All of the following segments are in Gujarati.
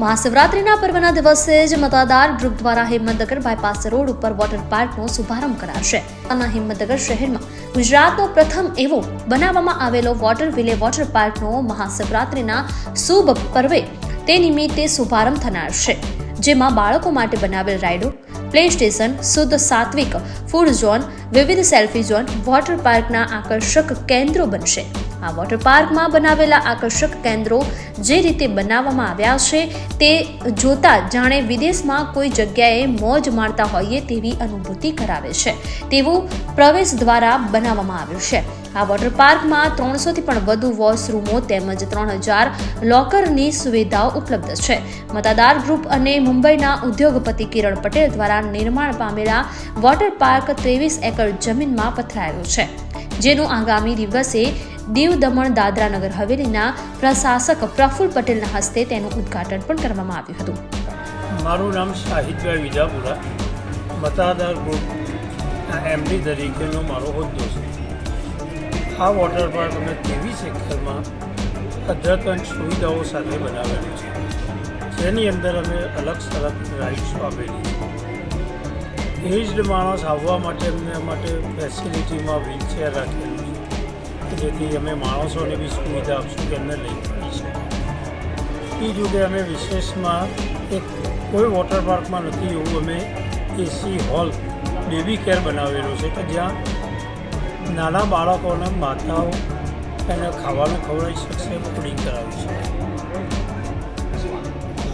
મહાશિવરાત્રિના પર્વના દિવસે જ મતદાર ગ્રુપ દ્વારા હિંમતનગર બાયપાસ રોડ ઉપર વોટર પાર્કનો શુભારંભ કરાશે. અને હિંમતનગર શહેરમાં ગુજરાતનો પ્રથમ એવો બનાવવામાં આવેલો વોટર વિલે વોટર પાર્કનો મહાશિવરાત્રિના શુભ પર્વે તે નિમિત્તે શુભારંભ થનાર છે. જેમાં બાળકો માટે બનાવેલ રાઇડો પ્લે સ્ટેશન શુદ્ધ સાત્વિક ફૂડ ઝોન વિવિધ સેલ્ફી ઝોન વોટર પાર્કના આકર્ષક કેન્દ્રો બનશે. આ વોટર પાર્કમાં બનાવેલા આકર્ષક કેન્દ્રો જે રીતે બનાવવામાં આવ્યા છે તે જોતા જાણે વિદેશમાં કોઈ જગ્યાએ મોજ માણતા હોઈએ તેવી અનુભૂતિ કરાવે છે. તેવું પ્રવેશ દ્વારા બનાવવામાં આવ્યું છે. આ વોટર પાર્કમાં ત્રણસોથી પણ વધુ વોશરૂમો તેમજ ત્રણ હજાર લોકરની સુવિધાઓ ઉપલબ્ધ છે. મતદાર ગ્રુપ અને મુંબઈના ઉદ્યોગપતિ કિરણ પટેલ દ્વારા નિર્માણ પામેલા વોટર પાર્ક ત્રેવીસ એકર જમીનમાં પથરાયો છે. જેનું આગામી દિવસે દીવ દમણ દાદરા નગર હવેલીના પ્રશાસક પ્રફુલ પટેલના હસ્તે તેનું ઉદ્ઘાટન પણ કરવામાં આવ્યું હતું. મારું નામ શાહિદભાઈ વિજાપુરા, મતાદાર ગ્રુપના એમડી તરીકેનો મારો હોદ્દો છે. આ વોટર પાર્ક અમે ત્રેવીસ એકરમાં અદ્યતન સુવિધાઓ સાથે બનાવેલું છે. જેની અંદર અમે અલગ અલગ રાઇડ્સ આપેલી છે. એજડ માણસ આવવા માટે એમને માટે ફેસિલિટીમાં વ્હીલચેર રાખેલું છે જેથી અમે માણસોને બી સુવિધા આપશું કે એમને લઈ પડી શકે બીજું કે અમે વિશેષમાં એક કોઈ વોટર પાર્કમાં નથી એવું, અમે એસી હોલ બેબી કેર બનાવેલો છે કે જ્યાં નાના બાળકોને માતાઓ એને ખાવાનું ખવડાવી શકશે ડ્રિંક કરાવી શકે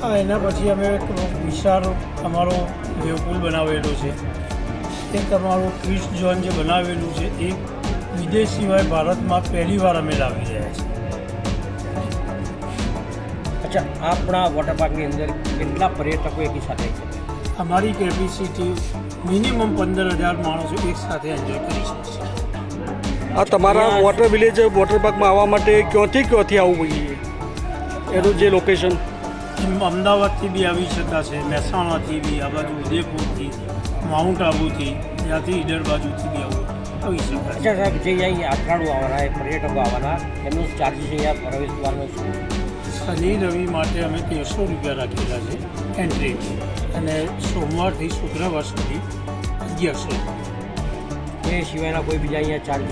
હા એના પછી અમે એક વિશાળ અમારો વેવપુલ બનાવેલો છે એ તમારું ક્રિસ્ટ ઝોન જે બનાવેલું છે એ વિદેશ સિવાય ભારતમાં પહેલી વાર અમે લાવી રહ્યા છીએ. અચ્છા આપણા વોટર પાર્કની અંદર કેટલા પર્યટકો એકી સાથે છે? શકે અમારી કેપેસિટી મિનિમમ પંદર હજાર માણસો એક સાથે એન્જોય કરી શકશે. આ તમારા વોટર વિલેજ વોટર પાર્કમાં આવવા માટે ક્યાંથી ક્યાંથી આવવું જોઈએ? એનું જે લોકેશન અમદાવાદથી બી આવી શકાશે મહેસાણાથી બી આ બાજુ ઉદયપુરથી માઉન્ટ આબુથી ત્યાંથી ઈડર બાજુથી બી આવું આવી શકાય અચ્છા સાહેબ જે યાત્રાળુ આવવાના પર્યટકો આવવાના એમનું ચાર્જિસ અહીંયા પ્રવેશ દ્વારનો શું શનિ રવિ માટે અમે તેરસો રૂપિયા રાખેલા છે એન્ટ્રી અને સોમવારથી શુક્રવાર સુધી અગિયારસો એ સિવાયના કોઈ બીજા અહીંયા ચાર્જ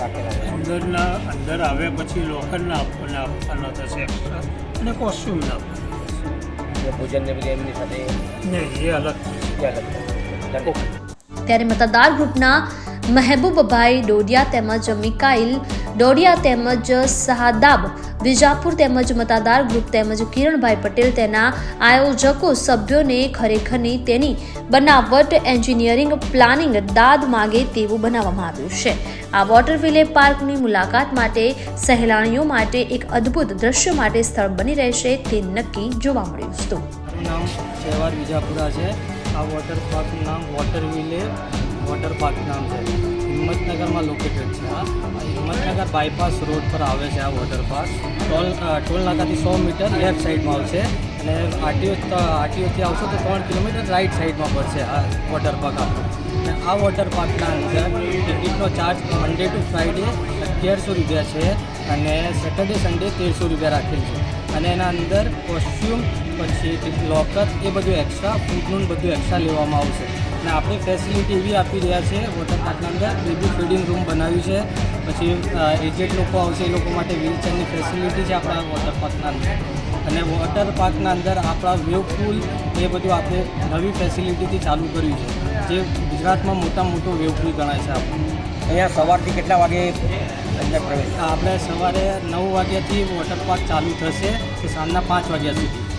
રાખેલા છે? અંદરના અંદર આવ્યા પછી લોકરના આપણને આપવાના થશે એક્સ્ટ્રા અને કોસ્ટ્યુમના આપવાના. એટલે ભોજનને બધી એમની સાથે એ અલગ. ત્યારે મતદાર ગ્રુપના મહેબૂબભાઈ ડોડિયા તેમજ મિકાઇલ ડોડિયા તેમજ શાહદાબ વિજાપુર તેમજ મતદાર ગ્રુપ તેમજ કિરણભાઈ પટેલ તેના આયોજકો સભ્યોને ખરેખરની તેની બનાવટ એન્જિનિયરિંગ પ્લાનિંગ દાદ માગે તેવું બનાવવામાં આવ્યું છે. આ વોટર વિલે પાર્કની મુલાકાત માટે સહેલાણીઓ માટે એક અદ્ભુત દ્રશ્ય માટે સ્થળ બની રહેશે તે નક્કી જોવા મળ્યું હતું. નામ સહેવાર વિજાપુરા છે. આ વોટર પાર્કનું નામ વોટર વિલે વોટર પાર્ક નામ છે. હિંમતનગરમાં લોકેટેડ છે આ. હિંમતનગર બાયપાસ રોડ પર આવે છે આ વોટર ટોલ ટોલ સો મીટર લેફ્ટ સાઈડમાં આવશે. અને આરટીઓ આરટીઓથી આવશો તો ત્રણ કિલોમીટર રાઈટ સાઈડમાં પડશે આ વોટર પાર્ક અને આ વોટર પાર્કના અંદર ટિકિટનો ચાર્જ મંડે ટુ ફ્રાઈડે અગિયારસો રૂપિયા છે અને સેટરડે સન્ડે તેરસો રૂપિયા રાખેલ છે. અને એના અંદર કોસ્ટ્યુમ પછી લોકર એ બધું એક્સ્ટ્રા ફૂડનું બધું એક્સ્ટ્રા લેવામાં આવશે. અને આપણે ફેસિલિટી એવી આપી રહ્યા છે વોટર પાર્કના અંદર. બેબી ફીડિંગ રૂમ બનાવ્યું છે. પછી એજેડ લોકો આવશે એ લોકો માટે વ્હીલચેરની ફેસિલિટી છે આપણા વોટર પાર્કના અંદર. અને વોટર પાર્કના અંદર આપણા વેવ પુલ એ બધું આપણે નવી ફેસિલિટીથી ચાલુ કર્યું છે. જે ગુજરાતમાં મોટા મોટો વેવ પુલ ગણાય છે આપણું અહીંયા સવારથી કેટલા વાગે અંદર પ્રવેશ? આપણે સવારે નવ વાગ્યાથી વોટર પાર્ક ચાલુ થશે કે સાંજના પાંચ વાગ્યા સુધી.